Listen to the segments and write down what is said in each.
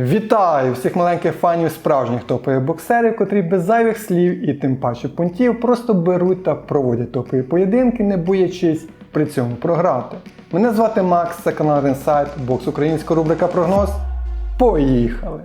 Вітаю всіх маленьких фанів справжніх топових боксерів, котрі без зайвих слів і тим паче пунктів просто беруть та проводять топові поєдинки, не боячись при цьому програти. Мене звати Макс, це канал Ренсайт, бокс українська рубрика Прогноз. Поїхали!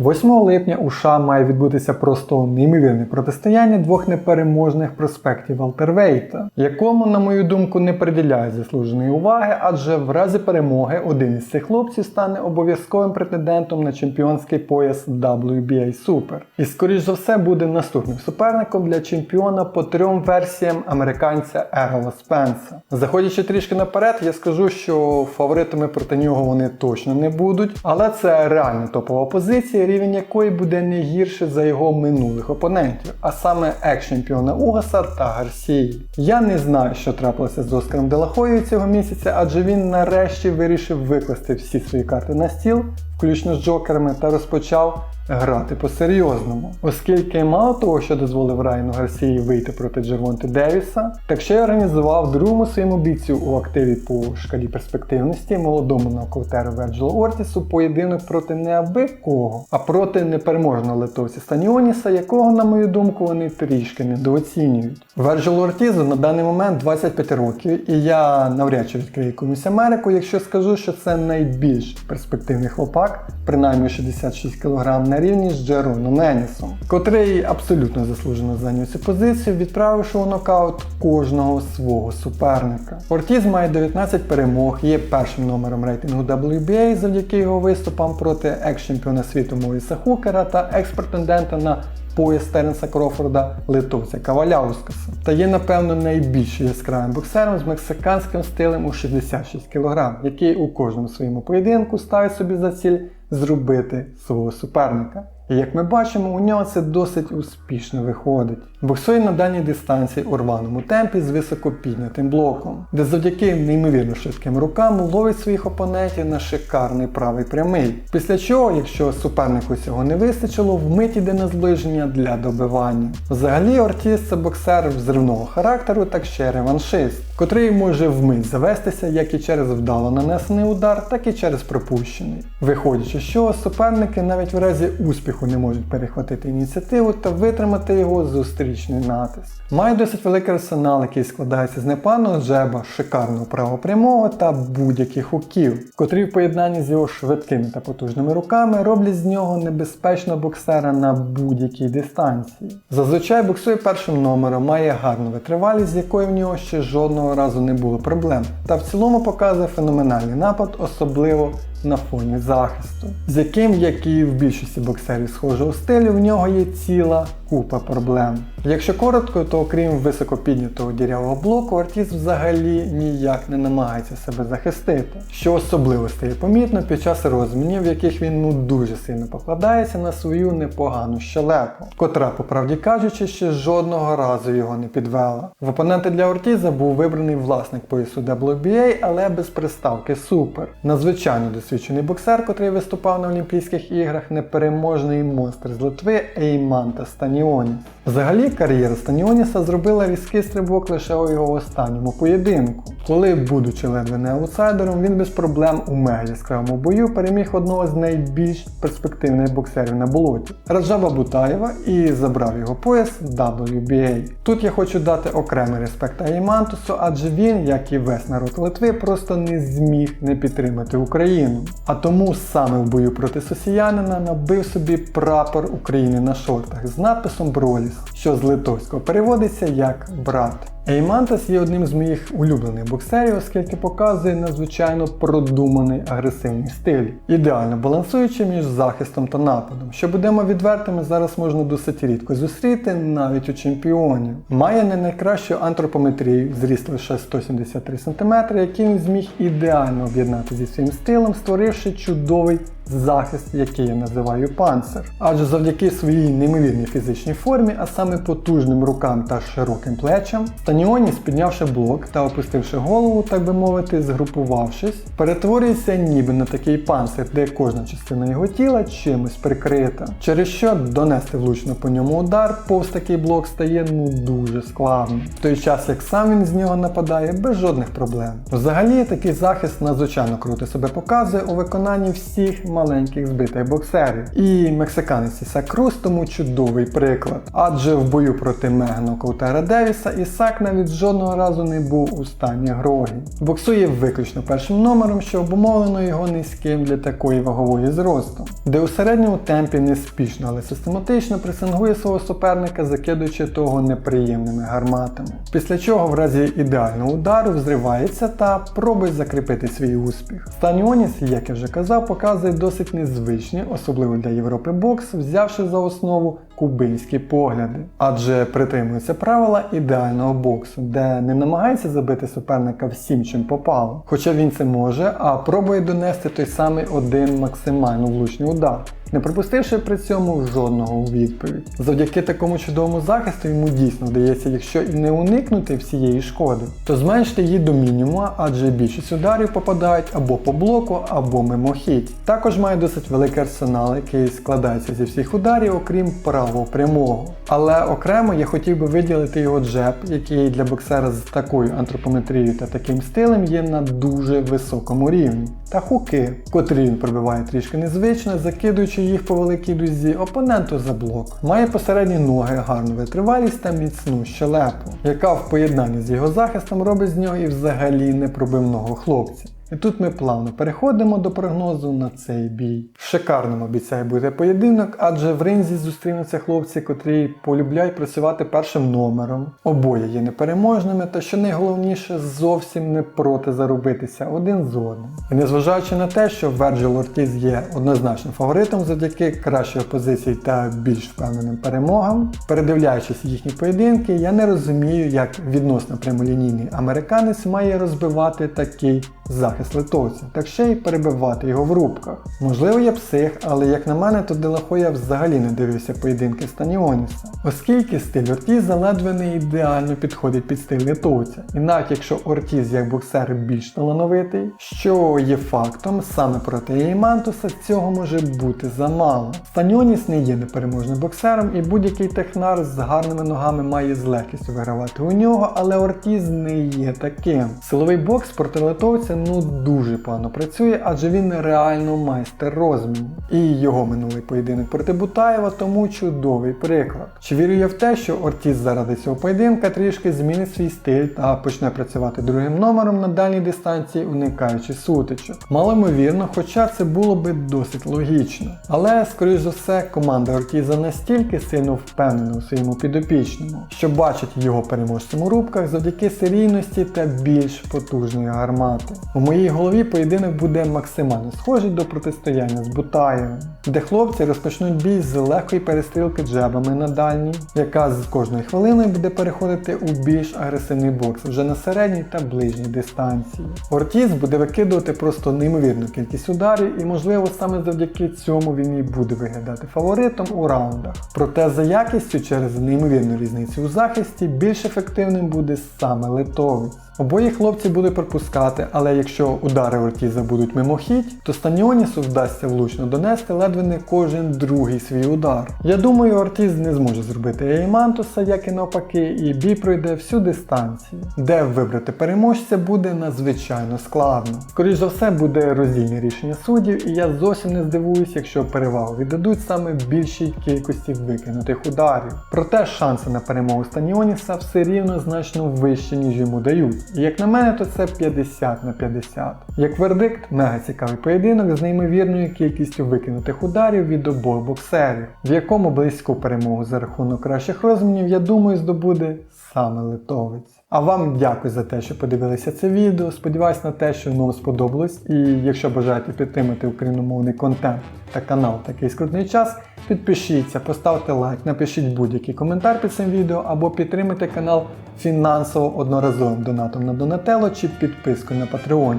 «8 липня у США має відбутися просто неймовірне протистояння двох непереможних проспектів Валтервейта, якому, на мою думку, не приділяють заслуженої уваги, адже в разі перемоги один із цих хлопців стане обов'язковим претендентом на чемпіонський пояс WBA Super. І скоріш за все буде наступним суперником для чемпіона по трьом версіям американця Ерла Спенса. Заходячи трішки наперед, я скажу, що фаворитами проти нього вони точно не будуть, але це реально топова позиція, рівень якої буде не гірше за його минулих опонентів, а саме екс-чемпіона Угаса та Гарсії. Я не знаю, що трапилося з Оскаром Делахою цього місяця, адже він нарешті вирішив викласти всі свої карти на стіл, включно з джокерами, та розпочав грати по-серйозному. Оскільки мало того, що дозволив Райану Гарсії вийти проти Джервонти Девіса, так ще й організував другому своєму бійцю у активі по шкалі перспективності молодому нокаутеру Верджилу Ортісу поєдинок проти не аби кого, а проти непереможного литовця Станіоніса, якого, на мою думку, вони трішки недооцінюють. Верджилу Ортізу на даний момент 25 років, і я навряд чи відкрию комусь Америку, якщо скажу, що це найбільш перспективний хлопак, принаймні 66 кг на рівні з Джероном Енісом, котрий абсолютно заслужено зайняв цю позицію, відправивши у нокаут кожного свого суперника. Ортіз має 19 перемог, є першим номером рейтингу WBA завдяки його виступам проти екс-чемпіона світу Моріса Хукера та екс-претендента на пояс Теренса Крофорда литовця Каваляускаса. Та є, напевно, найбільш яскравим боксером з мексиканським стилем у 66 кг, який у кожному своєму поєдинку ставить собі за ціль зробити свого суперника. І як ми бачимо, у нього це досить успішно виходить. Боксує на дальній дистанції у рваному темпі з високо піднятим блоком, де завдяки неймовірно швидким рукам ловить своїх опонентів на шикарний правий прямий. Після чого, якщо супернику цього не вистачило, вмить іде на зближення для добивання. Взагалі Ортіс це боксер взривного характеру, так ще реваншист, котрий може вмить завестися як і через вдало нанесений удар, так і через пропущений. Виходячи чого, суперники навіть в разі успіху не можуть перехватити ініціативу та витримати його зустрічний натиск. Має досить великий арсенал, який складається з непаного джеба, шикарного правопрямого та будь-яких хуків, котрі в поєднанні з його швидкими та потужними руками роблять з нього небезпечного боксера на будь-якій дистанції. Зазвичай боксує першим номером, має гарну витривалість, з якою в нього ще жодного разу не було проблем, та в цілому показує феноменальний напад, особливо на фоні захисту, з яким, як і в більшості боксерів схожого стилю, в нього є ціла купа проблем. Якщо коротко, то окрім високо піднятого дірявого блоку, Ортіз взагалі ніяк не намагається себе захистити, що особливо стає помітно під час розмінів, в яких він ну дуже сильно покладається на свою непогану щелепу, котра, по правді кажучи, ще жодного разу його не підвела. В опоненти для Ортіза був вибраний власник поясу WBA, але без приставки Супер. Надзвичайно досвідчений боксер, котрий виступав на Олімпійських іграх, непереможний монстр з Литви Ейманта Станіоні. Взагалі кар'єра Станіоніса зробила різкий стрибок лише у його останньому поєдинку, коли, будучи ледве не аутсайдером, він без проблем у мега яскравому бою переміг одного з найбільш перспективних боксерів на болоті Раджаба Бутаєва і забрав його пояс WBA. Тут я хочу дати окремий респект Аймантусу, адже він, як і весь народ Литви, просто не зміг не підтримати Україну. А тому саме в бою проти сосіянина набив собі прапор України на шортах з надписом Броліс, що з литовського переводиться як брат. Еймантес є одним з моїх улюблених боксерів, оскільки показує надзвичайно продуманий агресивний стиль, ідеально балансуючи між захистом та нападом. Що будемо відвертими, зараз можна досить рідко зустріти навіть у чемпіонів. Має не найкращу антропометрію, зріст лише 173 см, який він зміг ідеально об'єднати зі своїм стилем, створивши чудовий захист, який я називаю панцир. Адже завдяки своїй неймовірній фізичній формі, а саме потужним рукам та широким плечам, Станіоніс, піднявши блок та опустивши голову, так би мовити, згрупувавшись, перетворюється ніби на такий панцир, де кожна частина його тіла чимось прикрита. Через що донести влучно по ньому удар повз такий блок стає ну дуже складно. В той час як сам він з нього нападає без жодних проблем. Взагалі такий захист надзвичайно круто себе показує у виконанні всіх маленьких збитих боксерів. І мексиканець Ісак Круз тому чудовий приклад. Адже в бою проти Мегана Коутера Девіса Ісак навіть жодного разу не був у стані грогі. Боксує виключно першим номером, що обумовлено його низьким для такої вагової зросту, де у середньому темпі неспішно, але систематично пресингує свого суперника, закидуючи того неприємними гарматами. Після чого в разі ідеального удару взривається та пробує закріпити свій успіх. Станіоніс, як я вже казав, показує досить незвичні, особливо для Європи бокс, взявши за основу кубинські погляди, адже притримується правила ідеального боксу, де не намагається забити суперника всім, чим попало, хоча він це може, а пробує донести той самий один максимально влучний удар. Не пропустивши при цьому жодного у відповідь. Завдяки такому чудовому захисту йому дійсно вдається, якщо і не уникнути всієї шкоди, то зменшити її до мінімума, адже більшість ударів попадають або по блоку, або мимохідь. Також має досить великий арсенал, який складається зі всіх ударів, окрім правого прямого. Але окремо я хотів би виділити його джеб, який для боксера з такою антропометрією та таким стилем є на дуже високому рівні. Та хуки, котрі він пробиває трішки незвично, закидуючи їх по великій дузі опоненту за блок. Має посередні ноги, гарну витривалість та міцну щелепу, яка в поєднанні з його захистом робить з нього і взагалі непробивного хлопця. І тут ми плавно переходимо до прогнозу на цей бій. Шикарним обіцяє бути поєдинок, адже в ринзі зустрінуться хлопці, котрі полюбляють працювати першим номером. Обоє є непереможними, та що найголовніше, зовсім не проти зарубитися один з одним. І незважаючи на те, що Верджил Ортіз є однозначним фаворитом завдяки кращої позиції та більш впевненим перемогам, передивляючись їхні поєдинки, я не розумію, як відносно прямолінійний американець має розбивати такий захист литовця, так ще й перебивати його в рубках. Можливо, я псих, але як на мене, то Делахоя взагалі не дивився поєдинки Станіоніса, оскільки стиль Ортіза ледве не ідеально підходить під стиль литовця. І навіть якщо Ортіз як боксер більш талановитий, що є фактом, саме проти Еймантуса цього може бути замало. Станіоніс не є непереможним боксером, і будь-який технар з гарними ногами має з легкістю вигравати у нього, але Ортіз не є таким. Силовий бокс проти литовця ну дуже погано працює, адже він реально майстер розміну. І його минулий поєдинок проти Бутаєва тому чудовий приклад. Чи вірю я в те, що Ортіз заради цього поєдинка трішки змінить свій стиль та почне працювати другим номером на дальній дистанції, уникаючи сутичок? Малоймовірно, хоча це було би досить логічно. Але, скоріш за все, команда Ортіза настільки сильно впевнена у своєму підопічному, що бачить його переможцем у рубках завдяки серійності та більш потужної гармати. У моїй голові поєдинок буде максимально схожий до протистояння з Бутаєвим, де хлопці розпочнуть бій з легкої перестрілки джебами на дальній, яка з кожною хвилиною буде переходити у більш агресивний бокс вже на середній та ближній дистанції. Ортіз буде викидувати просто неймовірну кількість ударів, і можливо саме завдяки цьому він і буде виглядати фаворитом у раундах. Проте за якістю через неймовірну різницю у захисті більш ефективним буде саме литовець. Обоє хлопці будуть пропускати, але якщо удари Ортіза будуть мимохідь, то Станіонісу вдасться влучно донести ледве не кожен другий свій удар. Я думаю, Ортіз не зможе зробити Еймантуса, як і навпаки, і бій пройде всю дистанцію, де вибрати переможця буде надзвичайно складно. Скоріше за все буде роздільне рішення суддів, і я зовсім не здивуюсь, якщо перевагу віддадуть саме більшій кількості викинутих ударів. Проте шанси на перемогу Станіоніса все рівно значно вищі, ніж йому дають. Як на мене, то це 50 на 50. Як вердикт, мега цікавий поєдинок з неймовірною кількістю викинутих ударів від обох боксерів, в якому близьку перемогу за рахунок кращих розмінів, я думаю, здобуде саме литовець. А вам дякую за те, що подивилися це відео. Сподіваюсь на те, що вам сподобалось. І якщо бажаєте підтримати україномовний контент та канал такий скрутний час, підпишіться, поставте лайк, напишіть будь-який коментар під цим відео або підтримайте канал фінансово одноразовим донатом на Donatello чи підпискою на Patreon.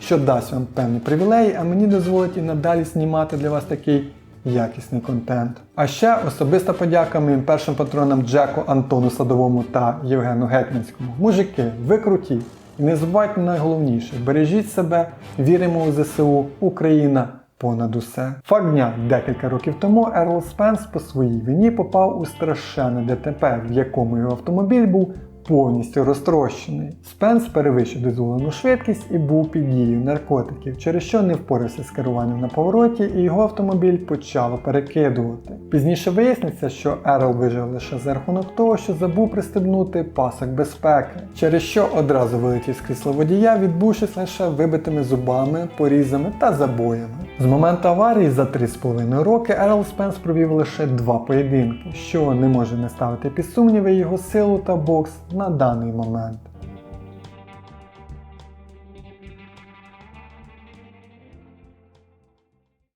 що дасть вам певні привілеї, а мені дозволить і надалі знімати для вас такий якісний контент. А ще особиста подяка моїм першим патронам Джеку, Антону Садовому та Євгену Гетьманському. Мужики, ви круті! І не забувайте найголовніше, бережіть себе, віримо у ЗСУ, Україна понад усе. Факт дня декілька років тому Ерл Спенс по своїй вині попав у страшенне ДТП, в якому його автомобіль був повністю розтрощений. Спенс перевищив дозволену швидкість і був під дією наркотиків, через що не впорався з керуванням на повороті, і його автомобіль почало перекидувати. Пізніше виясниться, що Ерл вижив лише за рахунок того, що забув пристебнути пасок безпеки, через що одразу вилетів з крісла водія, відбувшись лише вибитими зубами, порізами та забоями. З моменту аварії за 3,5 роки Ерл Спенс провів лише два поєдинки, що не може не ставити під сумніви його силу та бокс на даний момент.